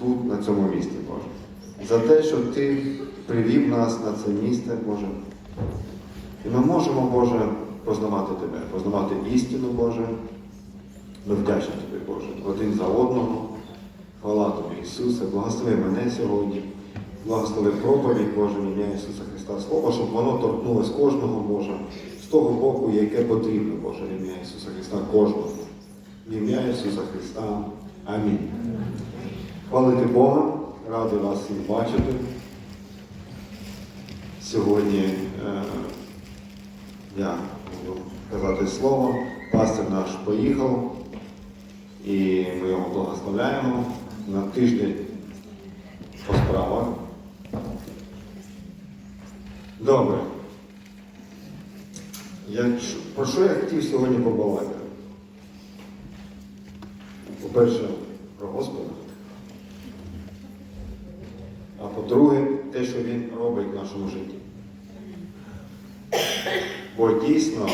тут, на цьому місці, Боже. За те, що ти привів нас на це місце, Боже. І ми можемо, Боже, познавати Тебе, познавати істину, Боже. Ми вдячні тобі, Боже, один за одного. Хвала тобі, Ісусе, благослови мене сьогодні. Благослови проповідь Боже, ім'я Ісуса Христа. Слово, щоб воно торкнулось кожного, Боже, з того боку, яке потрібно, Боже, ім'я Ісуса Христа, кожного. В ім'я Ісуса Христа. Амінь. Хвалити Бога, радий вас всіх бачити. Сьогодні е, я буду казати слово. Пастир наш поїхав, і ми його благословляємо на тиждень по справах. Добре. Я, про що я хотів сьогодні побалакати? По-перше, про Господа. А по-друге, те, що Він робить в нашому житті. Бо дійсно,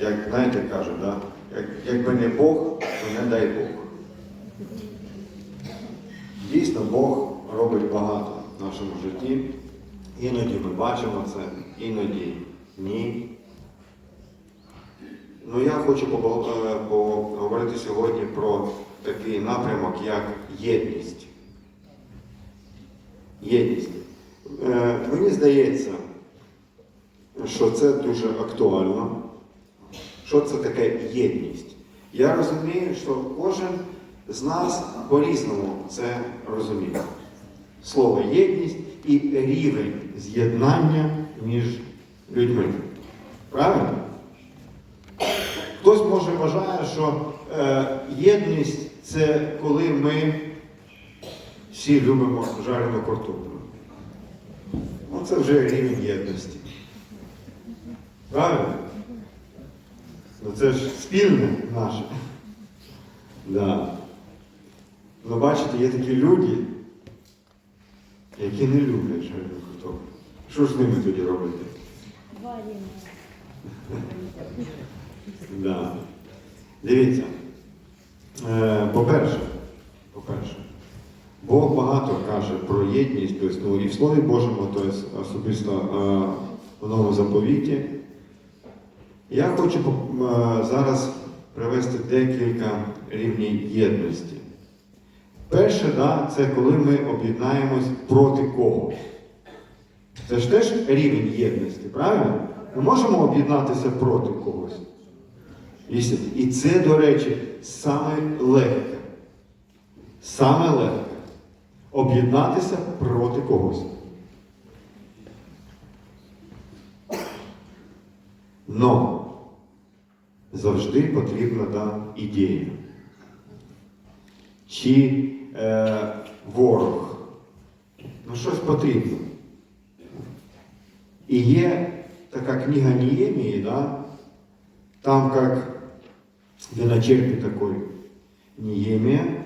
як знаєте, кажуть, да? як, якби не Бог, то не дай Бог. Дійсно, Бог робить багато в нашому житті. Іноді ми бачимо це, іноді ні. Ну, я хочу е, поговорити сьогодні про такий напрямок, як єдність. Єдність. Е, Мені здається, що це дуже актуально. Що це таке єдність? Я розумію, що кожен з нас по-різному це розуміє. Слово єдність і рівень з'єднання між людьми. Правильно? Хтось може вважає, що е, єдність це коли ми всі любимо жарену картоплю. Ну, це вже рівень єдності. Правильно? Ну це ж спільне наше. Да. Ну, бачите, є такі люди, які не люблять жарену картоплю. Що ж з ними тоді робити? Да. Дивіться. Е, по-перше, по-перше, Бог багато каже про єдність, ну, і в Слові Божому, тобто, особисто е, в новому заповіті. Я хочу зараз привести декілька рівнів єдності. Перше, да, це коли ми об'єднаємось проти кого. Це ж теж рівень єдності, правильно? Ми можемо об'єднатися проти когось. І це, до речі, саме легке. Саме легке. Об'єднатися проти когось. Но завжди потрібна да, ідея. Чи е, ворог. Ну, щось потрібно. І є така книга Ніємії, да? там как виночерпий такой Ниемия,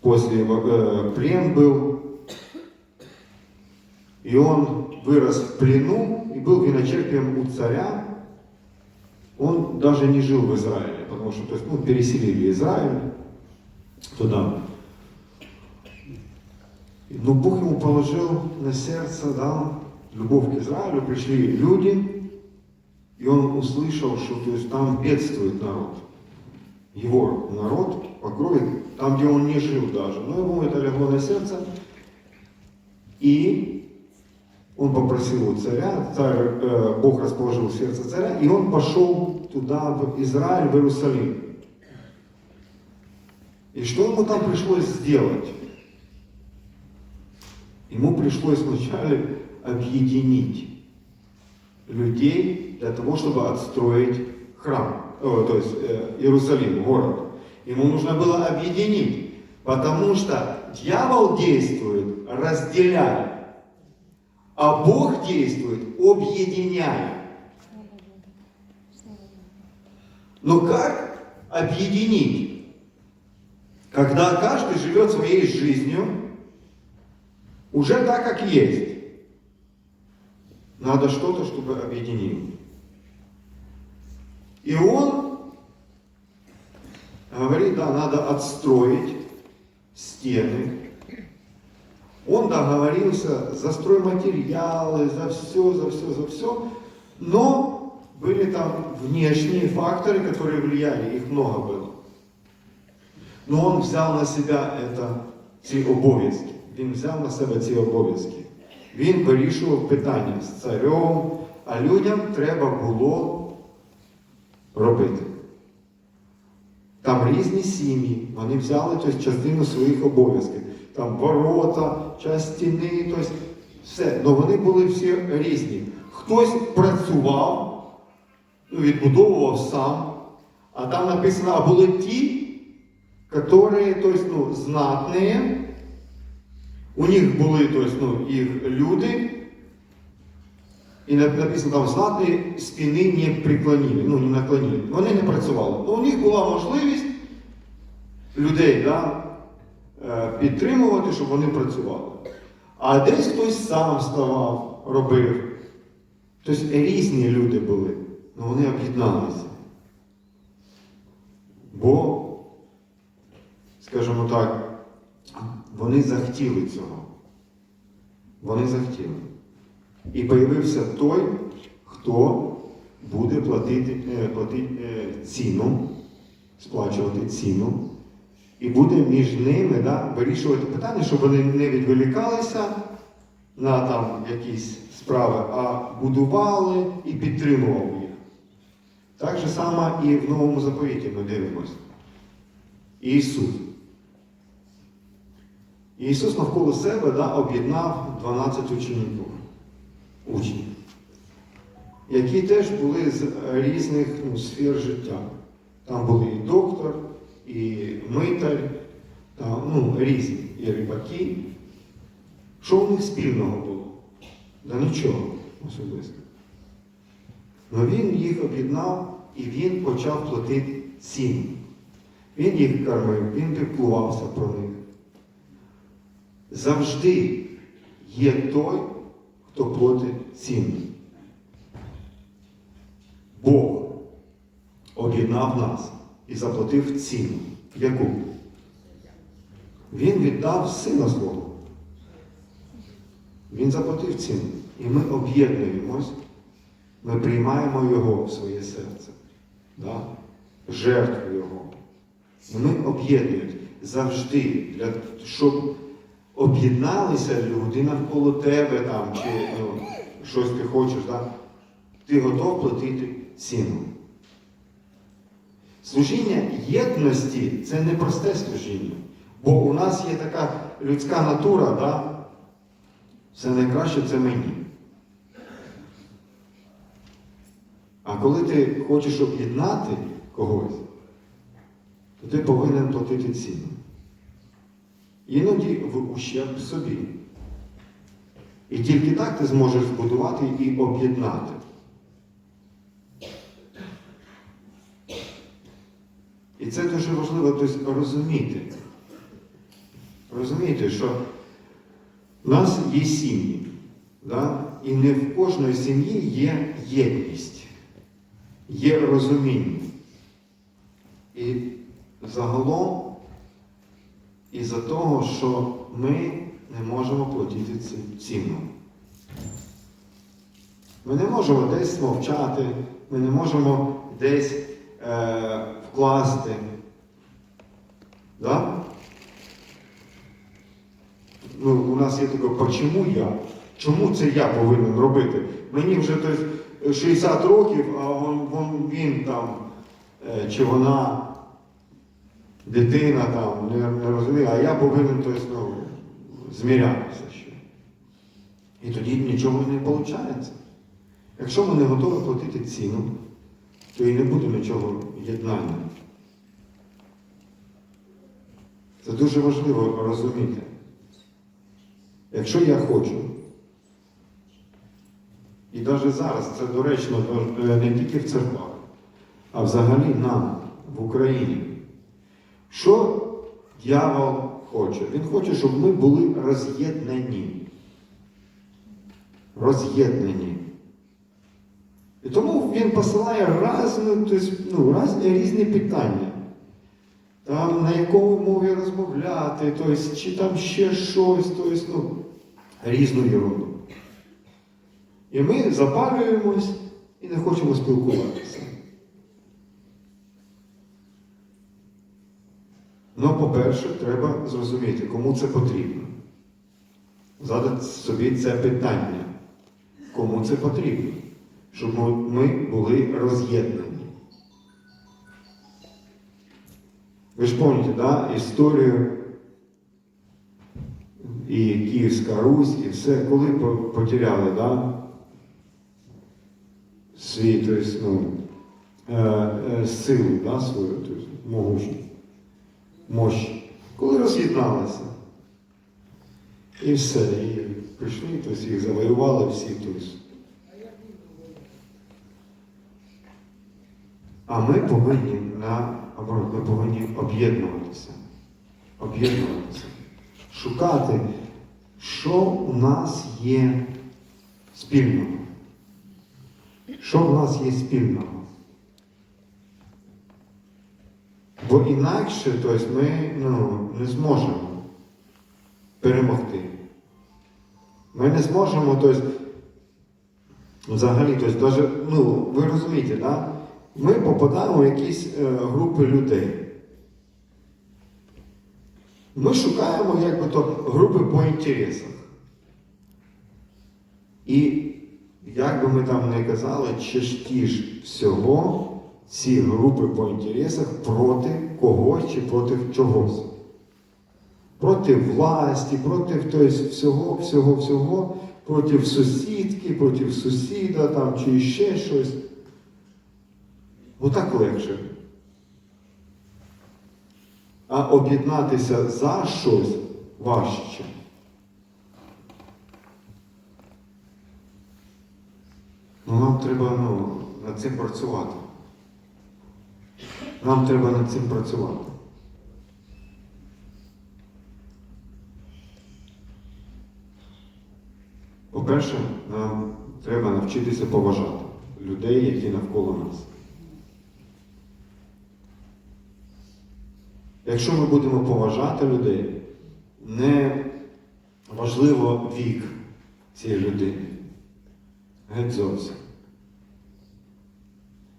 после э, плен был, и он вырос в плену и был виночерпием у царя. Он даже не жил в Израиле, потому что то есть, ну, переселили Израиль туда. Но Бог ему положил на сердце, да, любовь к Израилю, пришли люди, и он услышал, что то есть, там бедствует народ. Его народ по крови, там, где он не жил даже. Но ему это легло на сердце. И он попросил у царя, царь, э, Бог расположил в сердце царя, и он пошел туда, в Израиль, в Иерусалим. И что ему там пришлось сделать? Ему пришлось вначале объединить людей для того, чтобы отстроить храм, о, то есть э, Иерусалим, город. Ему нужно было объединить, потому что дьявол действует разделяя, а Бог действует объединяя. Но как объединить? Когда каждый живет своей жизнью, уже так, как есть. Надо что-то, чтобы объединил. И он говорит, да, надо отстроить стены. Он договорился за стройматериалы, за все, за все, за все. Но были там внешние факторы, которые влияли, их много было. Но он взяв на себя это, ці обов'язки. Він взяв на себе ці обов'язки. Він вирішував питання з царем, а людям треба було робити. Там різні сім'ї, вони взяли тобто, частину своїх обов'язків. Там ворота, часть стіни, тобто, все. Ну вони були всі різні. Хтось працював, ну, відбудовував сам, а там написано, а були ті, которые, то ну, знатные, у них були, то ну, їх люди, і написано там знатні спини не преклонили, ну, не наклонили. Вони не працювали. Ну, у них була можливість людей да, е, підтримувати, щоб вони працювали. А десь хтось сам ставав, робив. Тобто різні люди були, але вони об'єдналися. Бо скажімо так, вони захотіли цього. Вони захотіли. І появився той, хто буде платити, е, платити е, ціну, сплачувати ціну, і буде між ними да, вирішувати питання, щоб вони не відволікалися на там якісь справи, а будували і підтримували їх. Так же само і в Новому заповіті ми дивимося. Ісус. Ісус навколо себе да, об'єднав 12 учнів, учнів, які теж були з різних ну, сфер життя. Там були і доктор, і митар, там, ну, різні, і рибаки. Що у них спільного було? Да нічого особисто. Но він їх об'єднав і він почав платити ціну. Він їх кормив, він піклувався про них. Завжди є той, хто платить ціну. Бог об'єднав нас і заплатив ціну. Яку? Він віддав сина свого. Він заплатив ціну. І ми об'єднуємось, ми приймаємо Його в своє серце. Да? Жертву Його. Вони об'єднують завжди, для, щоб об'єдналися люди навколо тебе там, чи ну, щось ти хочеш, да? ти готов платити ціну. Служіння єдності це не просте служіння. Бо у нас є така людська натура, да? все найкраще це мені. А коли ти хочеш об'єднати когось, то ти повинен платити ціну. Іноді в ущерб собі. І тільки так ти зможеш збудувати і об'єднати. І це дуже важливо тобто, розуміти. Розуміти, що в нас є сім'ї, да? і не в кожної сім'ї є єдність, є розуміння. І загалом із-за того, що ми не можемо платити цю ціну. Ми не можемо десь мовчати, ми не можемо десь е, вкласти. Да? Ну, у нас є таке, почому я? Чому це я повинен робити? Мені вже тобто, 60 років, а вон, він там, е, чи вона дитина там, не, не розуміє, а я повинен тобто, ну, змірятися ще. І тоді нічого не виходить. Якщо ми не готові платити ціну, то і не буде нічого єднання. Це дуже важливо розуміти. Якщо я хочу, і навіть зараз це доречно е, не тільки в церквах, а взагалі нам в Україні. Що дьявол хоче? Він хоче, щоб ми були роз'єднані. Роз'єднані. І тому він посилає ну, різні питання. якої мові розмовляти, тобто, чи там ще щось, тобто, ну, різну ерунду. І ми запалюємось і не хочемо спілкуватися. Ну, по-перше, треба зрозуміти, кому це потрібно. Задати собі це питання. Кому це потрібно? Щоб ми- були роз'єднані. Ви ж пам'ятаєте, да, історію і Київська Русь, і все, коли по- потеряли, да, свій, тобто, ну, е, е, силу да, свою, тобто, могучу, мощь. Коли роз'єдналися. І все, і прийшли, тобто їх завоювали всі. Тобто. А ми повинні наоборот, ми повинні об'єднуватися. Об'єднуватися. Шукати, що у нас є спільного. Що в нас є спільного? Бо інакше тобто, ми ну, не зможемо перемогти. Ми не зможемо, тобто, взагалі, тобто, даже, ну, ви розумієте, да? ми попадаємо в якісь е, групи людей. Ми шукаємо якби то групи по інтересах. І як би ми там не казали, частіше всього ці групи по інтересах проти когось чи проти чогось. Проти власті, проти тобто, всього, всього, всього, проти сусідки, проти сусіда там, чи ще щось. Ну так легше. А об'єднатися за щось важче. Ну, нам треба ну, над цим працювати. Нам треба над цим працювати. По-перше, нам треба навчитися поважати людей, які навколо нас. Якщо ми будемо поважати людей, не важливо вік цієї людини. Геть зовсім.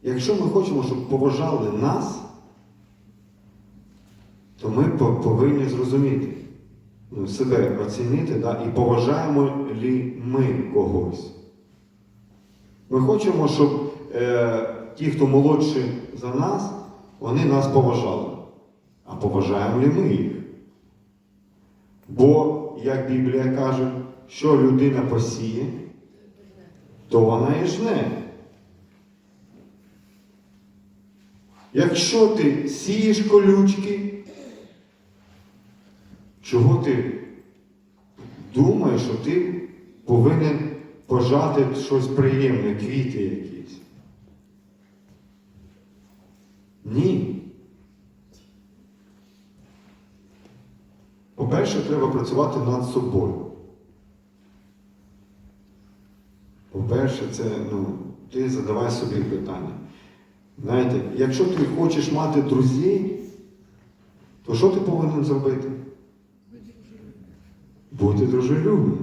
Якщо ми хочемо, щоб поважали нас, то ми повинні зрозуміти, ну, себе оцінити, да, і поважаємо лі ми когось. Ми хочемо, щоб е, ті, хто молодші за нас, вони нас поважали. А поважаємо лі ми їх? Бо, як Біблія каже, що людина посіє, то вона і жне. Якщо ти сієш колючки, чого ти думаєш, що ти повинен пожати щось приємне, квіти якісь? Ні. По-перше, треба працювати над собою. По-перше, це, ну, ти задавай собі питання. Знаєте, якщо ти хочеш мати друзів, то що ти повинен зробити? Бути дружелюбним.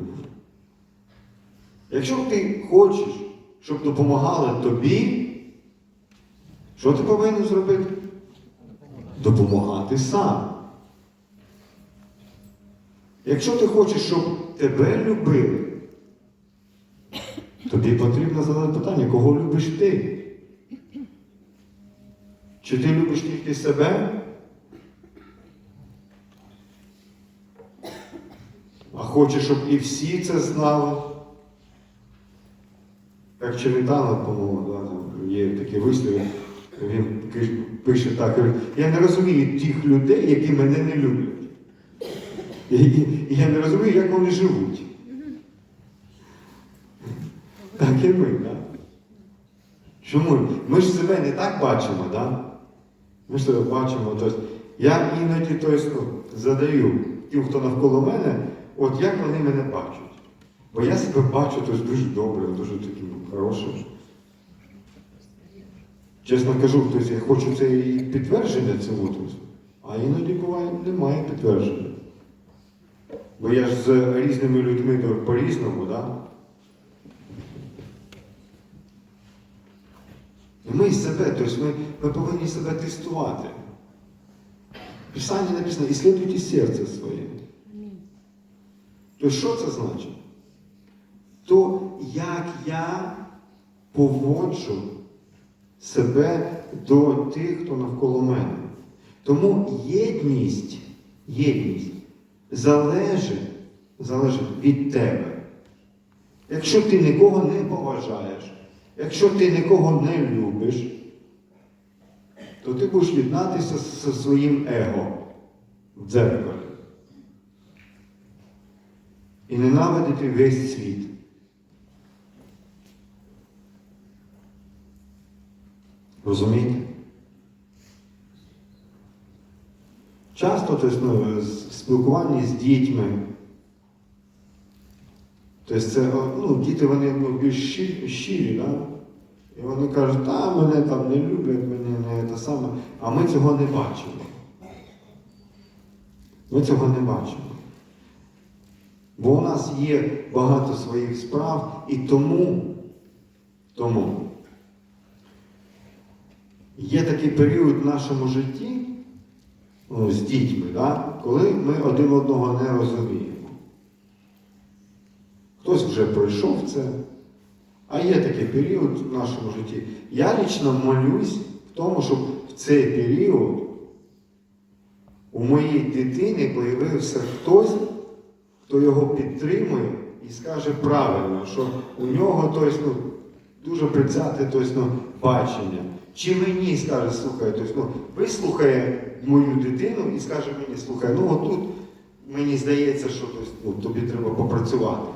Якщо ти хочеш, щоб допомагали тобі, що ти повинен зробити? Допомагати сам. Якщо ти хочеш, щоб тебе любили, тобі потрібно задати питання, кого любиш ти? Чи ти любиш тільки себе? А хочеш, щоб і всі це знали? Як Челентано, по-моєму, є такі вислови, він пише так, я не розумію тих людей, які мене не люблять. І- і я не розумію, як вони живуть. Так і ми, так? Да? Чому? Ми ж себе не так бачимо, так? Да? Ми ж бачимо. Тобто, я іноді тобто, ну, задаю тим, хто навколо мене, от як вони мене бачать. Бо я себе бачу тобто, дуже добре, дуже таким хорошим. Чесно кажу, тобто, я хочу це і підтвердження цьому. Тобто. А іноді буває, немає підтвердження. Бо я ж з різними людьми по-різному? Да? І ми себе, тобто ми, ми повинні себе тестувати. В Писанні написано, іслідуйте серце своє. То що це значить? То як я поводжу себе до тих, хто навколо мене. Тому єдність, єдність залежить, залежить від тебе. Якщо ти нікого не поважаєш, якщо ти нікого не любиш, то ти будеш єднатися зі своїм его в дзеркалі. І ненавидити весь світ. Розумієте? Часто з- спілкування з дітьми. Тобто це, ну, діти вони більш щирі, щирі да? і вони кажуть, та мене там не люблять, мене не те саме, а ми цього не бачимо. Ми цього не бачимо. Бо у нас є багато своїх справ, і тому, тому є такий період в нашому житті ну, з дітьми, да, коли ми один одного не розуміємо. Хтось вже пройшов це, а є такий період в нашому житті. Я лічно молюсь в тому, щоб в цей період у моїй дитини появився хтось, хто його підтримує і скаже правильно, що у нього тобто, ну, дуже прицяте тобто, ну, бачення. Чи мені скаже, слухай, тобто, ну, вислухає мою дитину і скаже мені, слухай, ну отут мені здається, що тобто, ну, тобі треба попрацювати.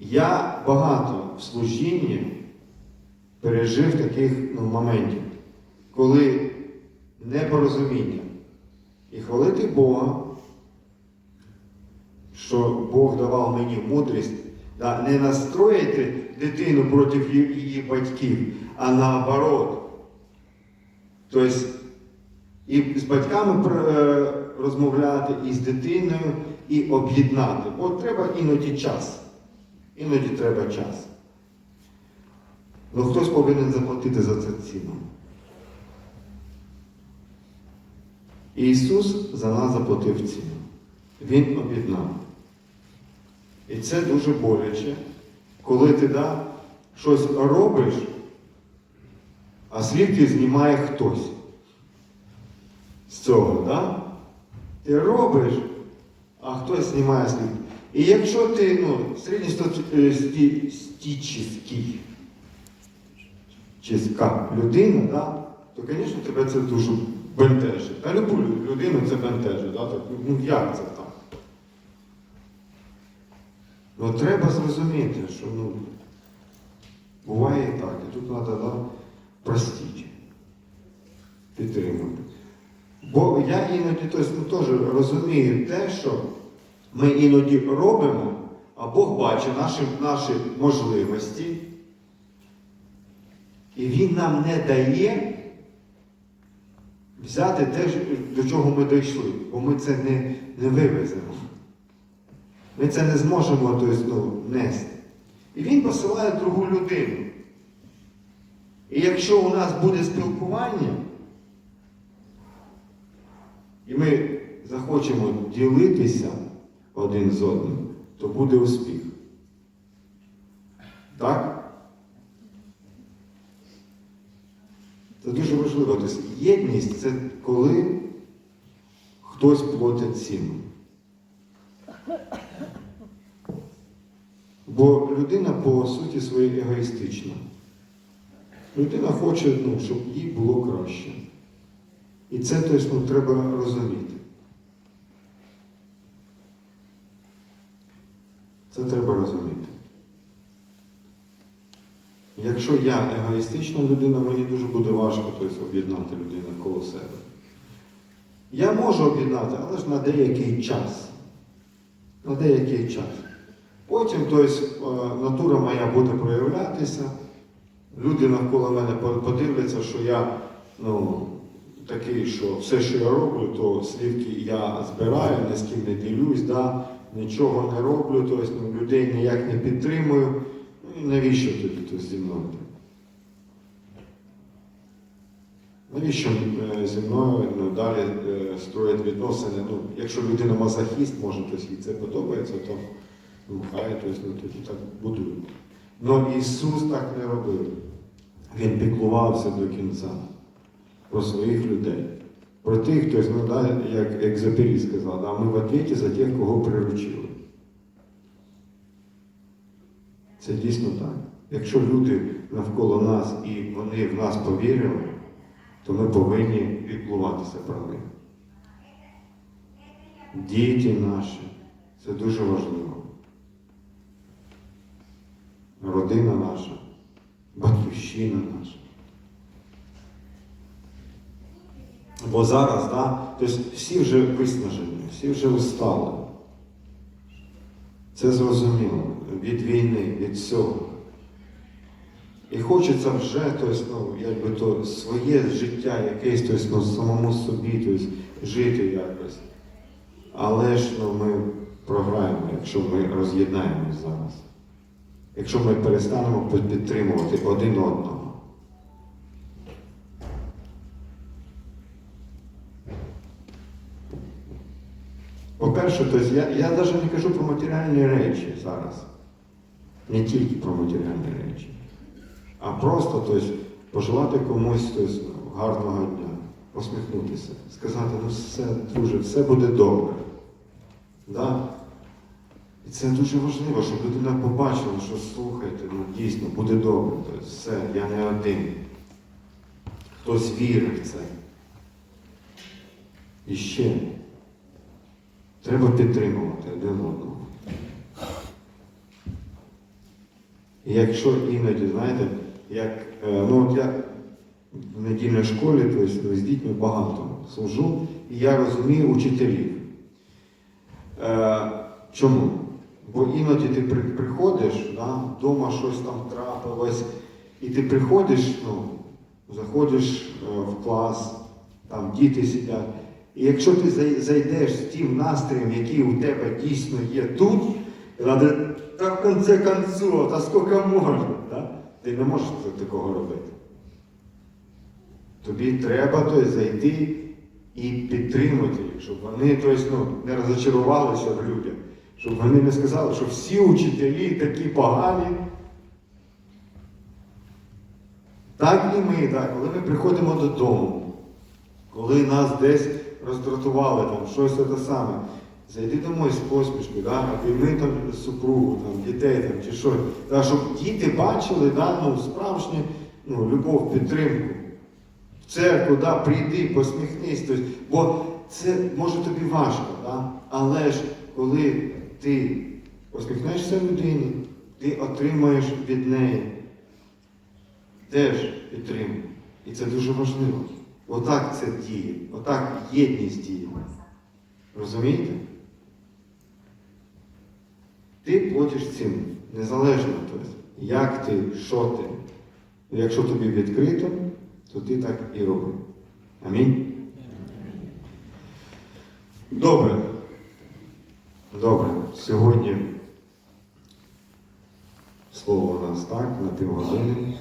Я багато в служінні пережив таких ну, моментів, коли непорозуміння. І хвалити Бога, що Бог давав мені мудрість да, не настроїти дитину проти її батьків, а наоборот. Тобто і з батьками е, розмовляти, і з дитиною, і об'єднати. Бо треба іноді час. Іноді треба час. Ну хтось повинен заплатити за це ціну. Ісус за нас заплатив ціну. Він об'єднав. І це дуже боляче, коли ти да, щось робиш, а слідки знімає хтось. З цього, да? Ти робиш, а хтось знімає слід. І якщо ти ну, середньостатистичний чиска людина, да, то, звісно, тебе це дуже бентежить. Та любу людину це бентежить. Да? Так, ну як це так? Ну треба зрозуміти, що ну, буває і так. І тут треба да, простити, підтримати. Бо я іноді ну, теж розумію те, що ми іноді робимо, а Бог бачить наші, наші можливості. І Він нам не дає взяти те, до чого ми дійшли, бо ми це не, не вивеземо. Ми це не зможемо тобто, нести. І він посилає другу людину. І якщо у нас буде спілкування, і ми захочемо ділитися один з одним, то буде успіх. Так? Це дуже важливо. Тобто єдність це коли хтось платить ціну. Бо людина по суті своїй егоїстична. Людина хоче, ну, щоб їй було краще. І це тобто, ну, треба розуміти. Це треба розуміти. Якщо я егоїстична людина, мені дуже буде важко тобто, об'єднати людину коло себе. Я можу об'єднати, але ж на деякий час. На деякий час. Потім тобто, натура моя буде проявлятися, люди навколо мене по- подивляться, що я ну, такий, що все, що я роблю, то слівки я збираю, ні з ким не ділюсь, да? Нічого не роблю, тобто людей ніяк не підтримую. Ну і навіщо тоді то зі мною? Навіщо е, зі мною ну, далі е, строять відносини? Ну, якщо людина мазохіст, може тобто, їй це подобається, то ну, хай тобто, ну, тоді так будують. Но Ісус так не робив. Він піклувався до кінця про своїх людей. Про тих, хто, ну, да, як Екзапелі сказав, да, ми в отвіті за тих, кого приручили. Це дійсно так. Якщо люди навколо нас і вони в нас повірили, то ми повинні піклуватися про них. Діти наші це дуже важливо. Родина наша, батьківщина наша. Бо зараз, да, тобто всі вже виснажені, всі вже устали. Це зрозуміло від війни, від всього. І хочеться вже тобто, ну, якби то своє життя якесь тобто, ну, самому собі тобто, жити якось. Але ж ну, ми програємо, якщо ми роз'єднаємось зараз. Якщо ми перестанемо підтримувати один одного. По-перше, тобто, я, я навіть не кажу про матеріальні речі зараз. Не тільки про матеріальні речі. А просто тобто, пожелати комусь тобто, гарного дня, посміхнутися, сказати, ну все, друже, все буде добре. Да? І це дуже важливо, щоб людина побачила, що слухайте, ну дійсно буде добре. Тобто, все, я не один. Хтось вірить в це. І ще треба підтримувати один одного. І якщо іноді, знаєте, як, е, ну от я в недільній школі, тобто з дітьми багато служу, і я розумію учителів. Е, чому? Бо іноді ти при- приходиш, да, вдома щось там трапилось, і ти приходиш, ну, заходиш е, в клас, там діти сидять. І якщо ти зайдеш з тим настроєм, який у тебе дійсно є тут, треба, та в конце концов, та скільки можна, да? ти не можеш такого робити. Тобі треба тобто, зайти і підтримати їх, щоб вони тобто, ну, не розочарувалися в людях, щоб вони не сказали, що всі учителі такі погані. Так і ми, так, коли ми приходимо додому, коли нас десь роздратували, там, щось те саме, зайди домой з посмішкою, да, обійми там супругу, там, дітей там, чи що, да, щоб діти бачили да, ну, справжню ну, любов, підтримку. В церкву, да, прийди, посміхнись. Тобто, бо це може тобі важко, да? але ж коли ти посміхнешся людині, ти отримаєш від неї теж підтримку. І це дуже важливо. Отак це діє, отак єдність діє. Розумієте? Ти платиш ціну, незалежно, тобто, як ти, що ти. Ну, Якщо тобі відкрито, то ти так і роби. Амінь. Добре. Добре. Сьогодні слово у нас так, на півгодини.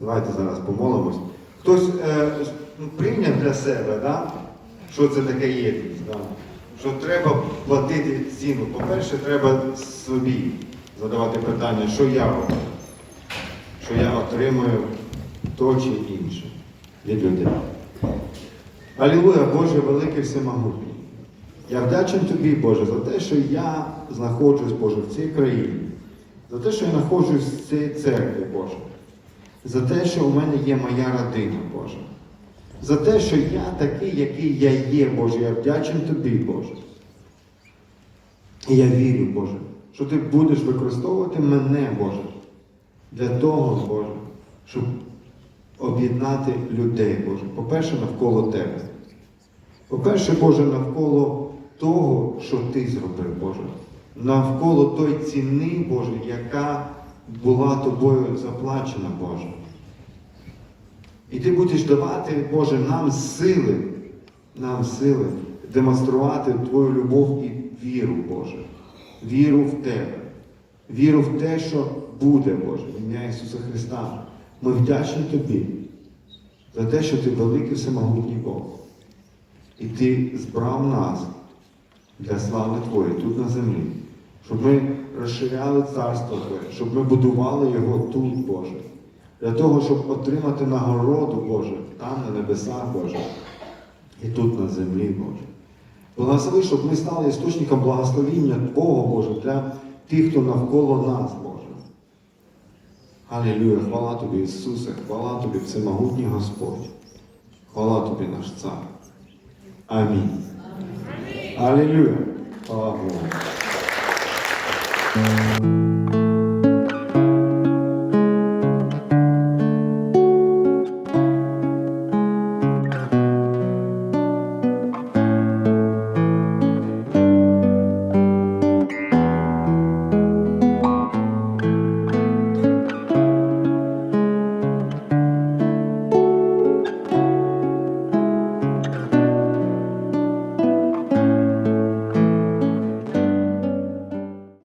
Давайте зараз помолимось. Хтось е, ну, прийняв для себе, да? що це таке єдність. Да? Що треба платити ціну. По-перше, треба собі задавати питання, що я що я отримую то чи інше від людей. Алілуя, Боже, великий всемогутній. Я вдячен тобі, Боже, за те, що я знаходжусь, Боже, в цій країні, за те, що я знаходжусь в цій церкві, Боже, за те, що у мене є моя родина, Боже, за те, що я такий, який я є, Боже, я вдячен тобі, Боже. І я вірю, Боже, що ти будеш використовувати мене, Боже, для того, Боже, щоб об'єднати людей, Боже. По-перше, навколо Тебе. По-перше, Боже, навколо того, що Ти зробив, Боже. Навколо той ціни, Боже, яка була тобою заплачена, Боже. І ти будеш давати, Боже, нам сили, нам сили демонструвати Твою любов і віру, Боже. Віру в Тебе. Віру в те, що буде, Боже, в ім'я Ісуса Христа. Ми вдячні Тобі за те, що Ти великий всемогутній Бог. І Ти збрав нас для слави Твоєї тут на землі, щоб ми розширяли царство Твоє, щоб ми будували його тут, Боже, для того, щоб отримати нагороду, Боже, там на небесах, Боже, і тут на землі, Боже. Благослови, щоб ми стали істочником благословіння Твого, Боже, для тих, хто навколо нас, Боже. Алілюя, хвала Тобі, Ісусе, хвала Тобі, Всемогутній Господь. Хвала Тобі, наш Цар. Амінь. Алілюя. Слава Богу. Thank you.